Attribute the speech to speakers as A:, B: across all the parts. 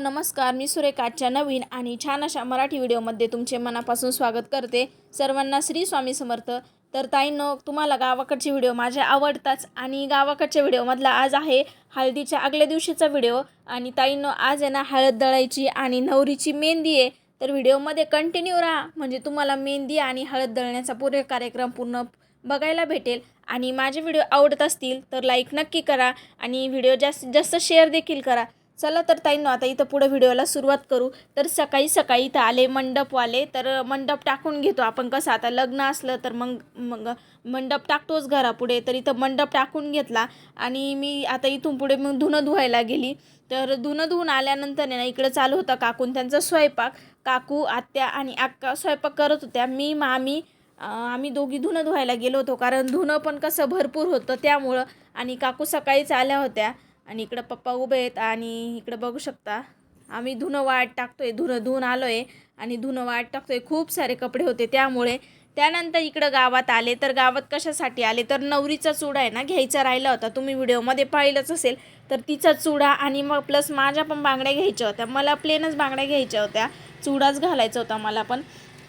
A: नमस्कार मी सुरेखाच्या नवीन आणि छान अशा मराठी व्हिडिओमध्ये तुमचे मनापासून स्वागत करते. सर्वांना श्री स्वामी समर्थ. तर ताईंनो तुम्हाला गावाकडचे व्हिडिओ माझे आवडताच आणि गावाकडच्या व्हिडिओमधला आज आहे हळदीच्या आगल्या दिवशीचा व्हिडिओ. आणि ताईंनो आज आहे ना हळद दळायची आणि नवरीची मेहंदी आहे. तर व्हिडिओमध्ये कंटिन्यू राहा. म्हणजे तुम्हाला मेहंदी आणि हळद दळण्याचा पुरे कार्यक्रम पूर्ण बघायला भेटेल. आणि माझे व्हिडिओ आवडत असतील तर लाईक नक्की करा. आणि व्हिडिओ जास्तीत जास्त शेअर देखील करा. चला तर ताईंनो आता इथं पुढं व्हिडिओला सुरुवात करू. तर सकाळी सकाळी इथं आले मंडपवाले तर मंडप टाकून घेतो आपण कसं आता लग्न असलं तर मग मग मंडप टाकतोच घरापुढे. तर इथं मंडप टाकून घेतला आणि मी आता इथून पुढे मग धुणं धुवायला गेली. तर धुणं धुवून आल्यानंतर आहे ना इकडं चालू होता काकून त्यांचा स्वयंपाक. काकू आत्या आणि अक्का स्वयंपाक करत होत्या. मी मामी आम्ही दोघी धुणं धुवायला गेलो होतो. कारण धुणं पण कसं भरपूर होतं त्यामुळं. आणि काकू सकाळीच आल्या होत्या. आणि इकडं पप्पा उभे आहेत आणि इकडं बघू शकता. आम्ही धुणं वाट टाकतोय धुणं धुवून आलो आहे आणि धुणं वाट टाकतोय खूप सारे कपडे होते त्यामुळे. त्यानंतर इकडं गावात आले तर गावात कशासाठी आले? तर नवरीचा चुडा आहे ना घ्यायचा राहिला होता. तुम्ही व्हिडिओमध्ये पाहिलंच असेल. तर तिचा चुडा आणि मग प्लस माझ्या पण बांगड्या घ्यायच्या होत्या. मला प्लेनच बांगड्या घ्यायच्या होत्या. चुडाच घालायचा होता मला पण.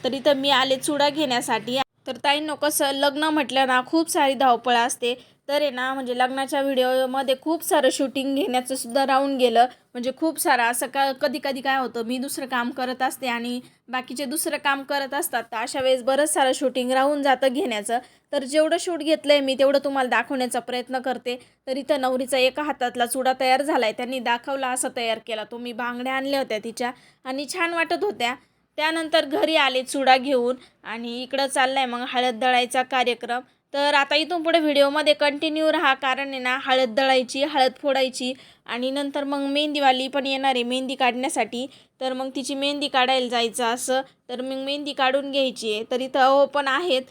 A: तर इथं मी आले चुडा घेण्यासाठी. तर ताईंनो कसं लग्न म्हटलं ना खूप सारी धावपळ असते. तर आहे ना म्हणजे लग्नाच्या व्हिडिओमध्ये खूप सारं शूटिंग घेण्याचं सुद्धा राहून गेलं. म्हणजे खूप सारं असं का कधी कधी काय होतं मी दुसरं काम करत असते आणि बाकीचे दुसरं काम करत असतात तर अशा वेळेस बरंच सारं शूटिंग राहून जातं घेण्याचं. तर जेवढं शूट घेतलं आहे मी तेवढं तुम्हाला दाखवण्याचा प्रयत्न करते. तर इथं नवरीचा एका हातातला चुडा तयार झाला आहे त्यांनी दाखवला असं तयार केला. तो मी बांगड्या आणल्या होत्या तिच्या आणि छान वाटत होत्या. त्यानंतर घरी आले चुडा घेऊन आणि इकडं चाललाय आहे मग हळद दळायचा कार्यक्रम. तर आता इथून पुढे व्हिडिओमध्ये कंटिन्यू राहा. कारण आहे ना हळद दळायची हळद फोडायची आणि नंतर मग मेहंदीवाली पण येणार आहे मेहंदी काढण्यासाठी. तर मग तिची मेहंदी काढायला जायचं असं. तर मग मेहंदी काढून घ्यायची आहे. तर इथं अहो पण आहेत.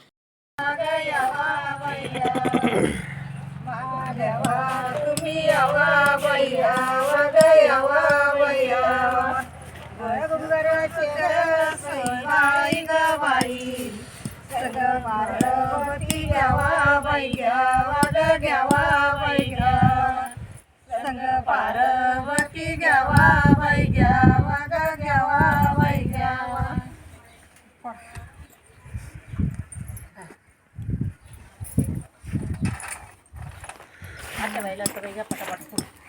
B: तुम्ही बाई घ्यावा ग घ्यावा बाई घ्यावा सगळं पार्वती घ्यावा घ्यावा ग घ्यावा बाई घ्यावा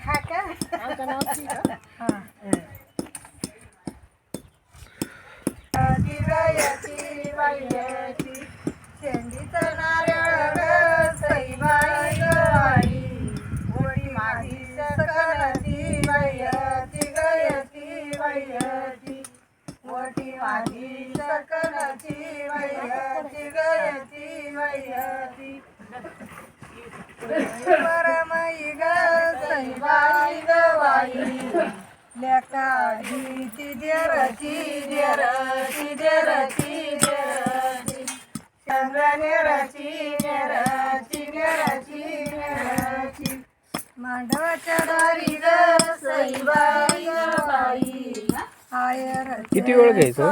B: हा का? शेंडीचं नारळ गयती बायची ग सईबाई ग बाई लेकाची देरची देरची देरची देरची चंद्र नेरची नेरची नेरची नेरची मांडवाच्या दारी ग सईबाई ग बाई आयर
C: किती वेळ घ्यायचं?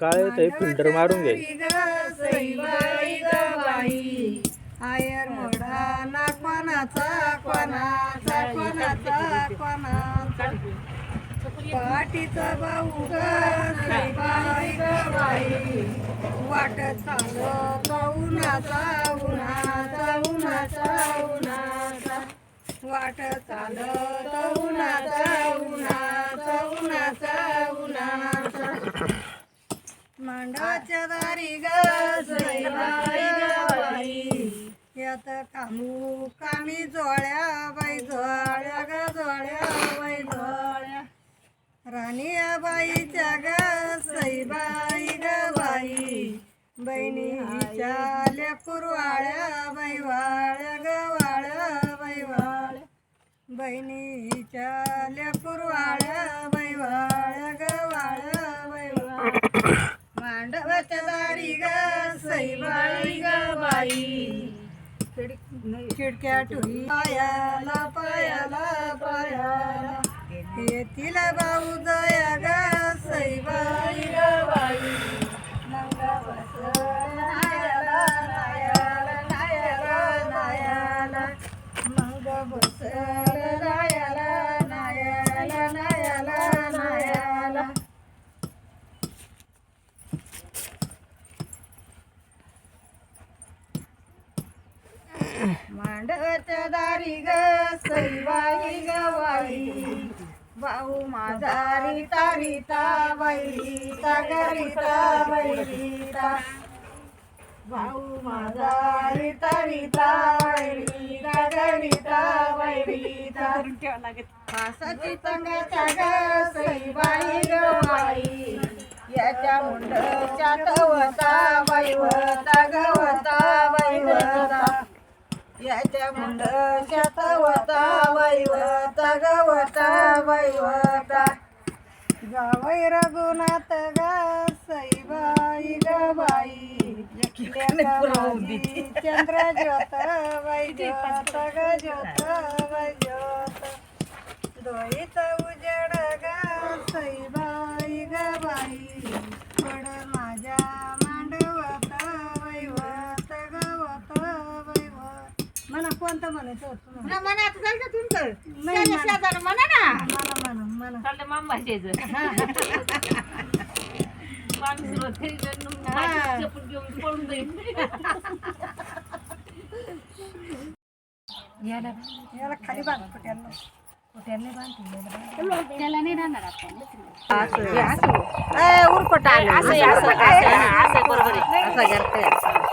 C: काळ ते फिल्टर मारून
B: आयर मोडा ना कोणाचा कोणाचा कोणाचा कोणाचा पाठीचा भाऊ गाई सईबाई ग वाट चालत उन्हाचा उन्हाचा उन्हाचा उन्हाचा वाट चालत उन्हाचा उन्हाचा उन्हाचा उन्हाचा मांडाच्या दारी ग सईबाई
C: यात कामू कामी जोळ्या बाई जोळ्या ग जोळ्या बाई जोळ्या बाईच्या ग सईबाई ग बाई. बहिणीच्या लेकुरवाळ्या बैवाळ्या वाळ्या बैवाळ्या बहिणीच्या लेकुरवाळ्या बैवाळ्या वाळ्या बैवाळ मांडवाच्या दारी ग सईबाई ग बाई. खिडक्या टुई पायाला पायाला पायाला. येतील भाऊ जया ग सईबाई बाई. नायाला नायाला नायाला नायाला. मंग नायाला नायाला नायाला नायाला. मांडवच्या दारी ग सईबाई ग भाऊ माझा रीता रीता बैरीता गरिता बैरीता भाऊ माझा रीता रीता बैरीता गरिता बैरीता फासाची तंगाच्या ग सईबाई याच्या मुंडच्या तवता बैवता गवता बैवता याच्या मुंडच्या तवता बैवता गवता बैवता जावई रघुनाथ ग सईबाई ग बाई. चंद्र ज्योत बाई ज्योत ग ज्योत बाई ज्योत. डोईत उजेड ग सईबाई ग बाई. पड माझ्या कोणतं म्हणायचं होतं?
B: म्हणा आता चालतं तुमचं.
C: नाही, म्हणा.
B: शेजार म्हणा ना.
C: म्हणा म्हणा म्हणा
B: चालतं मामा शेजार. मामी सुरुवात करी तर मग माझी चप्पल घेऊन पळून जाईल
C: याला खाली बांध कुठ्याला?
B: त्याला नाही राहणार आपण
C: आलं
B: असं आहे, बरोबर आहे.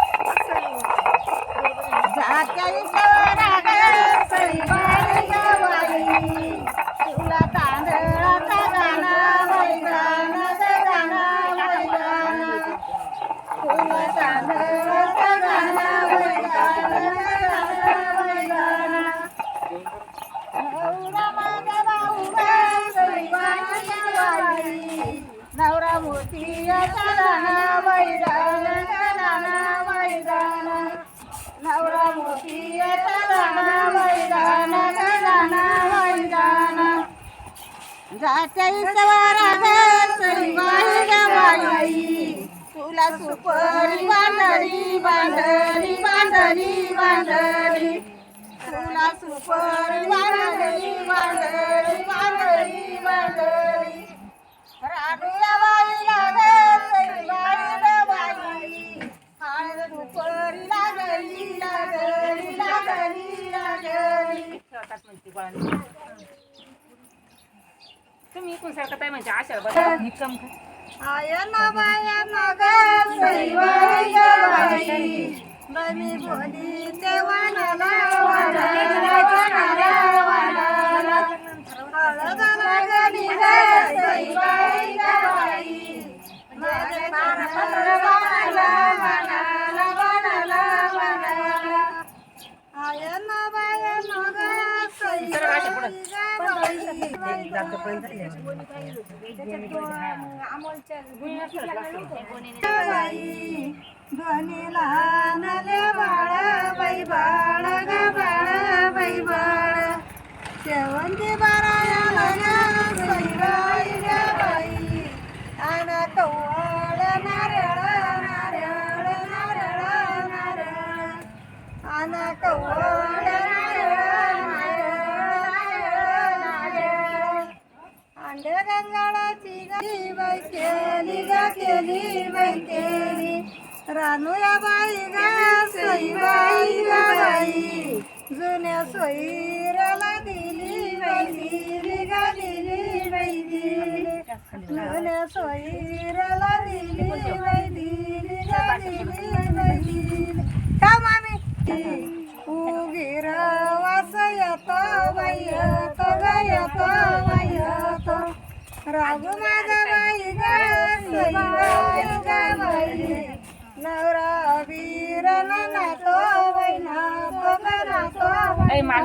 C: तुला सुपरी बांधली बांधली बांधली बांधली. तुला सुपरी बांधली बांधली बांधली.
B: तुम्ही इकून सारखं काय म्हणजे आशा बघा निकम
C: आयन बाया मग ग बाई बोली ते वाणाला ग बाई बाई ध्वनी लहानले बाळ बाई बाळ ग बाळ बाई बाळ शेवंती बारायाला ग सईबाई ग बाई आन कवळ नारळ नारळ नारळ नारळ आन कवळ गंगाळाची बाई केली ग केली बाई केली. रानूया बाई गा सोई बाई ग बाई. जुन्या सोयीराला दिली बाई दिली ग दिली बाई दिली. जुन्या सोयीराला दिली बाई दिली ग दिली बाई दिली. का मामी? वीर वास येतो बाई येतो ग येतो बाई रागू माझा बाई ग सई बाई ग बाई. नवरा वीर नातो बाई नातो.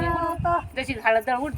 C: नातो.
B: जशी घालत दळ उठ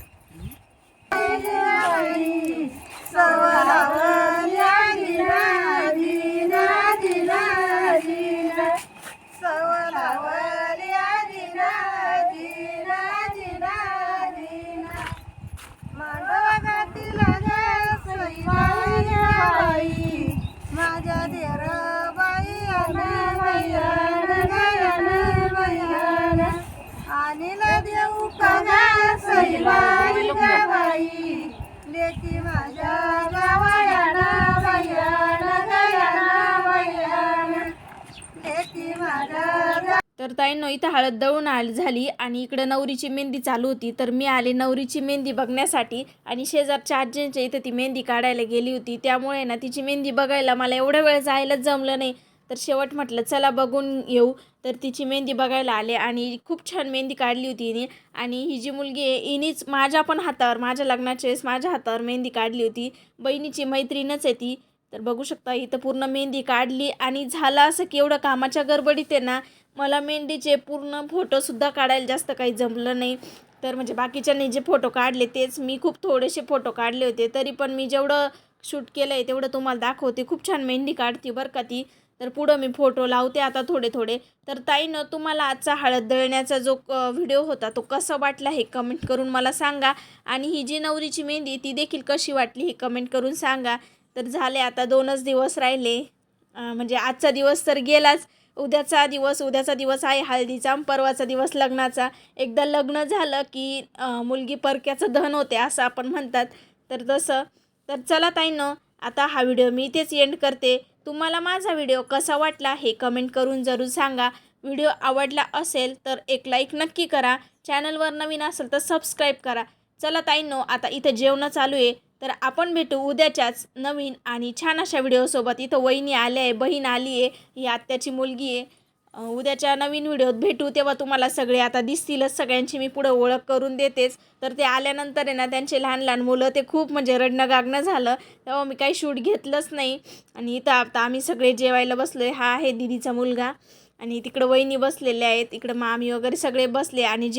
C: आणि देऊ कगा सईबाई ग लेकी माझ्या गावायान लेकी माझ्या
A: तर ताईंनो इथं हळद दळून आली झाली आणि इकडं नवरीची मेहंदी चालू होती. तर मी आले नवरीची मेहंदी बघण्यासाठी आणि शेजारच्या आजींच्या इथं ती मेहंदी काढायला गेली होती. त्यामुळे ना तिची मेहंदी बघायला मला एवढा वेळ जायलाच जमलं नाही. तर शेवट म्हटलं चला बघून येऊ तर तिची मेहंदी बघायला आले आणि खूप छान मेहंदी काढली होती हिने. आणि ही जी मुलगी आहे हिनीच माझ्या पण हातावर माझ्या लग्नाच्या वेळेस माझ्या हातावर मेहंदी काढली होती. बहिणीची मैत्रीणच आहे ती. तर बघू शकता इथं पूर्ण मेहंदी काढली आणि झालं असं की एवढं कामाच्या गडबडीत आहे ना मला मेहंदीचे पूर्ण फोटोसुद्धा काढायला जास्त काही जमलं नाही. तर म्हणजे बाकीच्यांनी जे फोटो काढले तेच मी खूप थोडेसे फोटो काढले होते. तरी पण मी जेवढं शूट केलं आहे तेवढं तुम्हाला दाखवते. खूप छान मेहंदी काढते बरं का ती. तर पुढं मी फोटो लावते आता थोडे थोडे. तर ताईनं तुम्हाला आजचा हळद दळण्याचा जो व्हिडिओ होता तो कसा वाटला हे कमेंट करून मला सांगा. आणि ही जी नवरीची मेहंदी ती देखील कशी वाटली हे कमेंट करून सांगा. तर झाले आता दोनच दिवस राहिले. म्हणजे आजचा दिवस तर गेलाच. उद्याचा दिवस उद्याचा दिवस आहे हळदीचा परवाचा दिवस लग्नाचा. एकदा लग्न झालं की मुलगी परक्याचं धन होते असं आपण म्हणतात. तर तसं. तर चला ताईनं आता हा व्हिडिओ मी इथेच एंड करते. तुम्हाला माझा व्हिडिओ कसा वाटला हे कमेंट करून जरूर सांगा. व्हिडिओ आवडला असेल तर एक लाईक नक्की करा. चॅनलवर नवीन असेल तर सबस्क्राईब करा. चला ताईंनो आता इथं जेवणं चालू आहे. तर आपण भेटू उद्याच्याच नवीन आणि छान अशा व्हिडिओसोबत इथं वहिनी आल्या आहे बहीण आली आहे ही आत्याची मुलगी आहे. उद्याच्या नवीन व्हिडिओत भेटू तेव्हा तुम्हाला सगळे आता दिसतीलच. सगळ्यांची मी पुढं ओळख करून देतेच. तर ते आल्यानंतर आहे ना त्यांचे लहान लहान मुलं ते खूप म्हणजे रडणं गागणं झालं. तेव्हा मी काही शूट घेतलंच नाही. आणि इथं आता आम्ही सगळे जेवायला बसलो आहे हा आहे दिदीचा मुलगा. आणि तिकडं वहिनी बसलेल्या आहेत. इकडं मामी वगैरे सगळे बसले. आणि जे